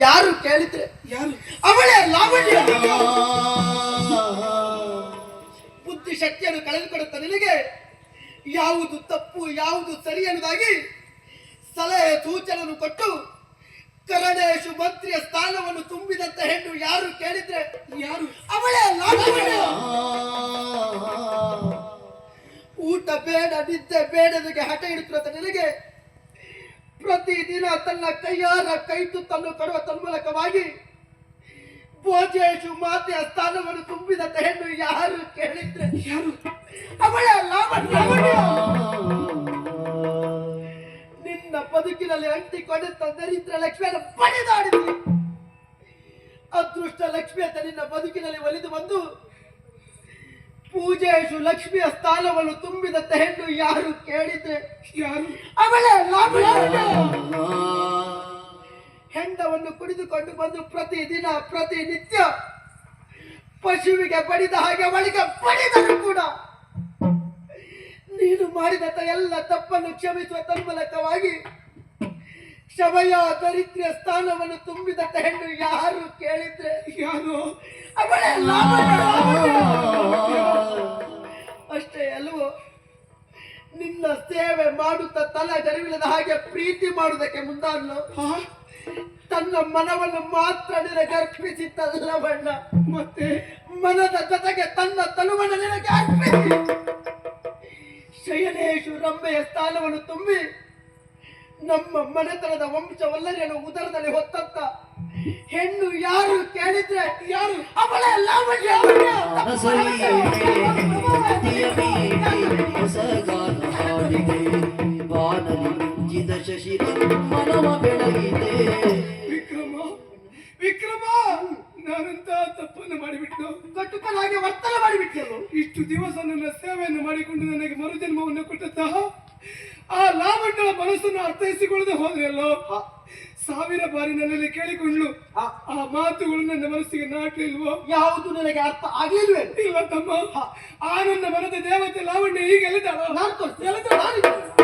ಯಾರು ಕೇಳಿದ್ರೆ ಯಾರು? ಅವಳೇ ಲಾವಣ್ಯ. ಬುದ್ಧಿ ಶಕ್ತಿಯನ್ನು ಕಳೆದುಕೊಡುತ್ತ ನಿನಗೆ ಯಾವುದು ತಪ್ಪು ಯಾವುದು ಸರಿ ಅನ್ನದಾಗಿ ಸಲಹೆ ಸೂಚನೆಯನ್ನು ಕೊಟ್ಟು ಕರಣೇಶು ಮಂತ್ರಿಯ ಸ್ಥಾನವನ್ನು ತುಂಬಿದಂತ ಹೆಣ್ಣು ಯಾರು ಕೇಳಿದ್ರೆ ಯಾರು? ಅವಳೇ ಲಾವಣ್ಯ. ಊಟ ಬೇಡ ನಿದ್ದೆ ಬೇಡದಿಗೆ ಹಠ ಹಿಡಿತಿರುತ್ತ ನಿನಗೆ ಪ್ರತಿದಿನ ತನ್ನ ಕೈಯಾರ ಕೈ ತುತ್ತನ್ನು ಕೊಡುವ ತನ್ಮೂಲಕವಾಗಿ ಭೋಜೇಶು ಮಾತೆಯ ಸ್ಥಾನವನ್ನು ತುಂಬಿದ ಹೆಣ್ಣು ಯಾರು ಕೇಳಿದ್ರೆ? ಯಾರು? ಅವಳ ಲಾವಣ್ಯ. ಲಾವಣ್ಯ. ನಿನ್ನ ಬದುಕಿನಲ್ಲಿ ಅಂಟಿಕೊಂಡಂತ ದರಿದ್ರ ಲಕ್ಷ್ಮಿಯನ್ನು ಪಡೆದಾಡಿದ್ವಿ ಅದೃಷ್ಟ ಲಕ್ಷ್ಮಿ ಅಂತ ನಿನ್ನ ಬದುಕಿನಲ್ಲಿ ಒಲಿದು ಬಂದು ಪೂಜೇಶು ಲಕ್ಷ್ಮಿಯ ಸ್ಥಾನವನ್ನು ತುಂಬಿದ ತೆಹೆಂಡು ಯಾರು ಕೇಳಿದ್ರೆ? ಯಾರು? ಅವಳೇ ಹೆಂಡವನ್ನು ಕುಡಿದುಕೊಂಡು ಬಂದು ಪ್ರತಿದಿನ ಪ್ರತಿನಿತ್ಯ ಪಶುವಿಗೆ ಬಡಿದ ಹಾಗೆ ಅವಳಿಗೆ ಬಡಿದರು ಕೂಡ ನೀನು ಮಾಡಿದ ಎಲ್ಲ ತಪ್ಪನ್ನು ಕ್ಷಮಿಸುವ ತನ್ಮೂಲಕವಾಗಿ ಶವಯ ದರಿದ್ರ ಸ್ಥಾನವನ್ನು ತುಂಬಿದ ಹೆಣ್ಣು ಯಾರು ಕೇಳಿದ್ರೆ? ಯಾರು? ಅವಳೇ ಅಲ್ವೋ ನಿನ್ನ ಸೇವೆ ಮಾಡುತ್ತಾ ತಲೆ ಜರಿವಿಲ್ಲದ ಹಾಗೆ ಪ್ರೀತಿ ಮಾಡುವುದಕ್ಕೆ ಮುಂದಾದ್ಲು. ತನ್ನ ಮನವನ್ನು ಮಾತ್ರ ನಿನಗೆ ಅರ್ಪಿಸಿದ್ದಲ್ಲವಣ್ಣ ಮತ್ತೆ? ಮನದ ಜೊತೆಗೆ ತನ್ನ ತನುವನ್ನು ನಿನಗೆ ಅರ್ಪಿಸಿ. ಶಯನೇಶು ರಂಬೆಯ ಸ್ಥಾನವನ್ನು ತುಂಬಿ ನಮ್ಮ ಮನೆತನದ ವಂಶವಲ್ಲರಿಯನ್ನು ಉದರದಲ್ಲಿ ಹೊತ್ತಂತ ಹೆಣ್ಣು ಯಾರು ಕೇಳಿದ್ರೆ ಯಾರು ಅವಳೇ ಲಾವಣ್ಯ ಬಾನಲಿ ಶಶಿರ ಮನವ ಬೆಳಗಿದೆ. ವಿಕ್ರಮ ವಿಕ್ರಮ ನಾನಂತ ತಪ್ಪನ್ನು ಮಾಡಿಬಿಟ್ಟು ಕಟ್ಟುಕಲಾಗಿ ವರ್ತನೆ ಮಾಡಿಬಿಟ್ಟರು ಇಷ್ಟು ದಿವಸ ನನ್ನ ಸೇವೆಯನ್ನು ಮಾಡಿಕೊಂಡು ನನಗೆ ಮರುಜನ್ಮವನ್ನು ಕೊಟ್ಟಂತಹ ಆ ಲಾವಣ್ಣಳ ಮನಸ್ಸನ್ನು ಅರ್ಥೈಸಿಕೊಳ್ಳದೆ ಹೋದ್ರಲ್ಲೋ? ಸಾವಿರ ಬಾರಿ ನನ್ನಲ್ಲಿ ಕೇಳಿಕೊಂಡ್ಲು ಆ ಮಾತುಗಳು ನನ್ನ ಮನಸ್ಸಿಗೆ ನಾಟಲಿಲ್ವೋ ಯಾವುದು ನನಗೆ ಅರ್ಥ ಆಗಿಲ್ವೇ? ಇಲ್ಲ ತಮ್ಮ. ಆ ನನ್ನ ಮನದ ದೇವತೆ ಲಾವಣ್ಯ ಈಗ ಎಲ್ಲಿದ್ದಾಳೋ? ನಾನು.